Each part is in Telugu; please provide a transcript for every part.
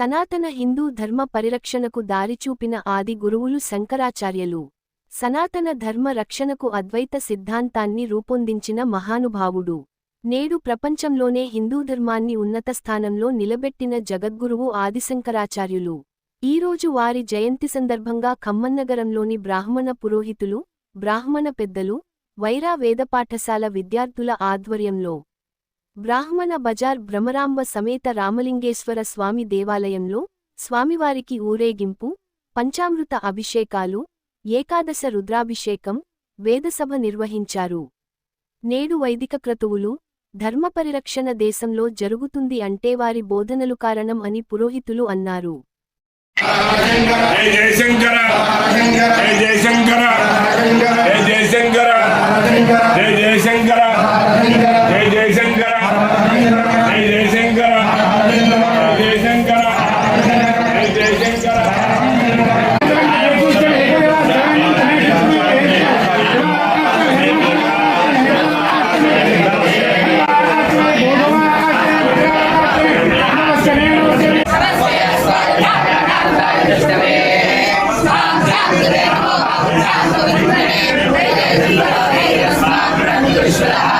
సనాతన హిందూ ధర్మ పరిరక్షణకు దారిచూపిన ఆది గురువులు శంకరాచార్యులు. సనాతన ధర్మ రక్షణకు అద్వైత సిద్ధాంతాన్ని రూపొందించిన మహానుభావుడు. నేడు ప్రపంచంలోనే హిందూ ధర్మాన్ని ఉన్నత స్థానంలో నిలబెట్టిన జగద్గురువు ఆదిశంకరాచార్యులు. ఈరోజు వారి జయంతి సందర్భంగా ఖమ్మన్నగరంలోని బ్రాహ్మణ పురోహితులు బ్రాహ్మణ పెద్దలు వైరా వేదపాఠశాల విద్యార్థుల ఆధ్వర్యంలో బ్రాహ్మణ బజార్ భ్రమరాంబ సమేత రామలింగేశ్వర స్వామి దేవాలయంలో స్వామివారికి ఊరేగింపు పంచామృత అభిషేకాలు ఏకాదశ రుద్రాభిషేకం వేదసభ నిర్వహించారు. నేడు వైదిక క్రతువులు ధర్మపరిరక్షణ దేశంలో జరుగుతుంది అంటే వారి బోధనలు కారణం అని పురోహితులు అన్నారు. జయశంకర! జయశంకర! జయశంకర! Krishna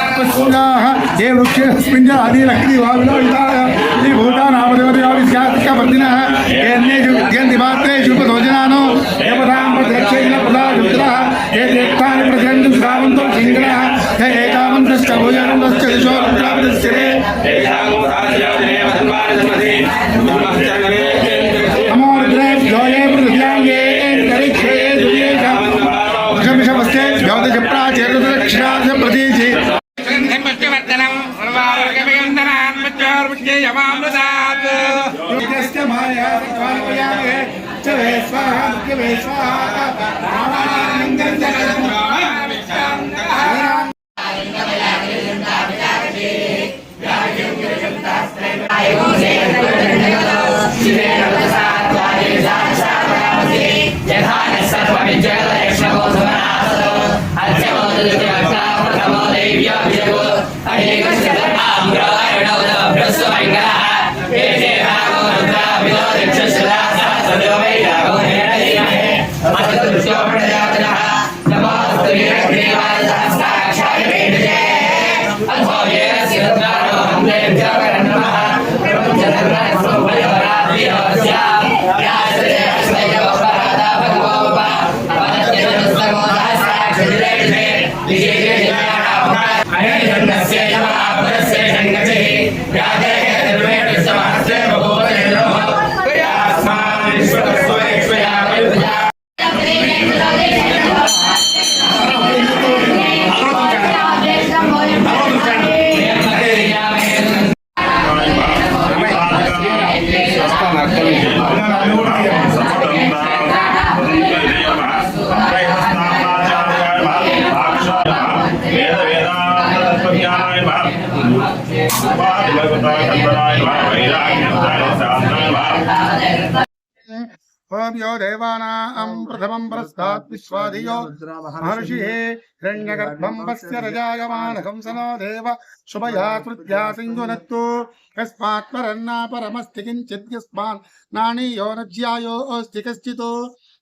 ये ఏ వృక్షస్మిన్ ఆది లక్ష్మి వావిలో విధాన ఈ భూతానామదేవతయావి శాస్త్రవర్ధిన ఏన్నే యుగ్యంతి మాత్రే శుభ భోజనానో దేవతాం ప్రదక్షిణ ప్రదా రుద్ర यमामृतात् योगस्य माया कालयामे चले स्वाहा चले स्वाहा रामानन्दं जगदं रामविचान्तः 早い段落制だわ ओम यो देवानां प्रथमं प्रस्तात् विश्वादियो महर्षिः हिरण्यगर्भं पस्य रजायमानहंसनो देव शुभया तृत्या सिन्धुनत्तु यस्मात्परन्ना परमस्ति किञ्चित् यस्मान् नाणीयो न ज्यायोऽस्ति कश्चित्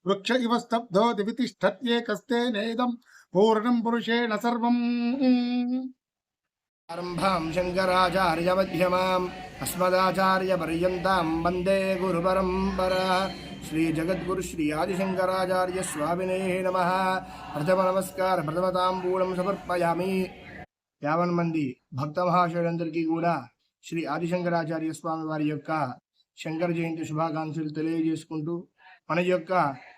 वृक्ष इव स्तब्धो दिवितिष्ठत्येकस्तेनेदं पूर्णं पुरुषेण सर्वम् ఆరంభాం శంకరాచార్యమ్యమాం అస్మదాచార్యపర్యంతం వందే గురుపరంపరా శ్రీ జగద్గురు శ్రీ ఆదిశంకరాచార్య స్వామినే నమ ప్రథమ నమస్కార ప్రథమ తాంబూలం సమర్పయామి యావన్ మంది భక్త మహాశయులందరికీ కూడా శ్రీ ఆదిశంకరాచార్య స్వామి వారి యొక్క శంకర జయంతి శుభాకాంక్షలు తెలియజేసుకుంటూ మన యొక్క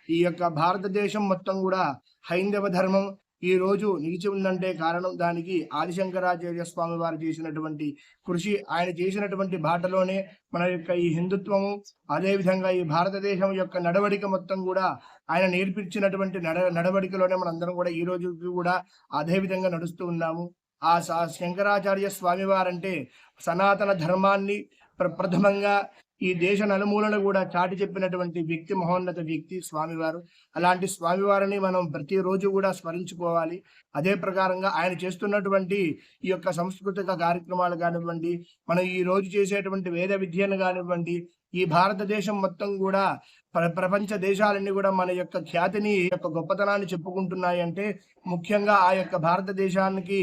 ఈ యొక్క భారతదేశం మొత్తం కూడా హైందవ ధర్మం ఈ రోజు నిలిచి ఉందంటే కారణం దానికి ఆదిశంకరాచార్య స్వామి వారు చేసినటువంటి కృషి. ఆయన చేసినటువంటి బాటలోనే మన యొక్క ఈ హిందుత్వము అదేవిధంగా ఈ భారతదేశం యొక్క నడవడిక మొత్తం కూడా ఆయన నేర్పించినటువంటి నడ నడవడికలోనే మనందరం కూడా ఈ రోజు కూడా అదేవిధంగా నడుస్తూ ఉన్నాము. ఆ శంకరాచార్య స్వామి వారంటే సనాతన ధర్మాన్ని ప్ర- ప్రథమంగా ఈ దేశ నలుమూలలు కూడా చాటి చెప్పినటువంటి వ్యక్తి మహోన్నత వ్యక్తి స్వామివారు. అలాంటి స్వామివారిని మనం ప్రతిరోజు కూడా స్మరించుకోవాలి. అదే ప్రకారంగా ఆయన చేస్తున్నటువంటి ఈ యొక్క సాంస్కృతిక కార్యక్రమాలు కానివ్వండి మనం ఈ రోజు చేసేటువంటి వేద విద్యను కానివ్వండి ఈ భారతదేశం మొత్తం కూడా ప్ర- ప్రపంచ దేశాలన్నీ కూడా మన యొక్క ఖ్యాతిని యొక్క గొప్పతనాన్ని చెప్పుకుంటున్నాయి అంటే ముఖ్యంగా ఆ యొక్క భారతదేశానికి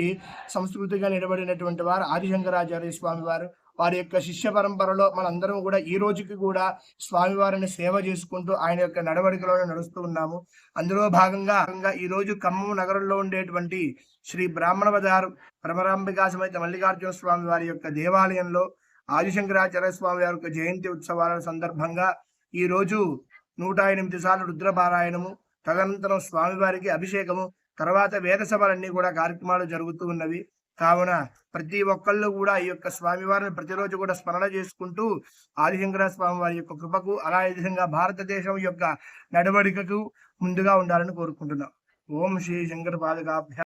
సంస్కృతిగా నిలబడినటువంటి వారు ఆదిశంకరాచార్య స్వామి వారు వారి యొక్క శిష్య పరంపరలో మనందరం కూడా ఈ రోజుకి కూడా స్వామివారిని సేవ చేసుకుంటూ ఆయన యొక్క నడవడికలోనే నడుస్తూ ఉన్నాము. అందులో భాగంగా ఈ రోజు ఖమ్మం నగరంలో ఉండేటువంటి శ్రీ బ్రాహ్మణ బజారు పరమరాంబికా సమేత మల్లికార్జున స్వామి వారి యొక్క దేవాలయంలో ఆదిశంకరాచార్య స్వామి వారి యొక్క జయంతి ఉత్సవాల సందర్భంగా ఈ రోజు నూట ఎనిమిది సార్లు రుద్రపారాయణము తదనంతరం స్వామివారికి అభిషేకము తర్వాత వేద సభలన్నీ కూడా కార్యక్రమాలు జరుగుతూ ఉన్నవి. కావున ప్రతి ఒక్కళ్ళు కూడా ఈ యొక్క స్వామివారిని ప్రతిరోజు కూడా స్మరణ చేసుకుంటూ ఆదిశంకర స్వామి వారి యొక్క కృపకు అలా విధంగా భారతదేశం యొక్క నడవడికకు ముందుగా ఉండాలని కోరుకుంటున్నాం. ఓం శ్రీ శంకర పాదకాభ్య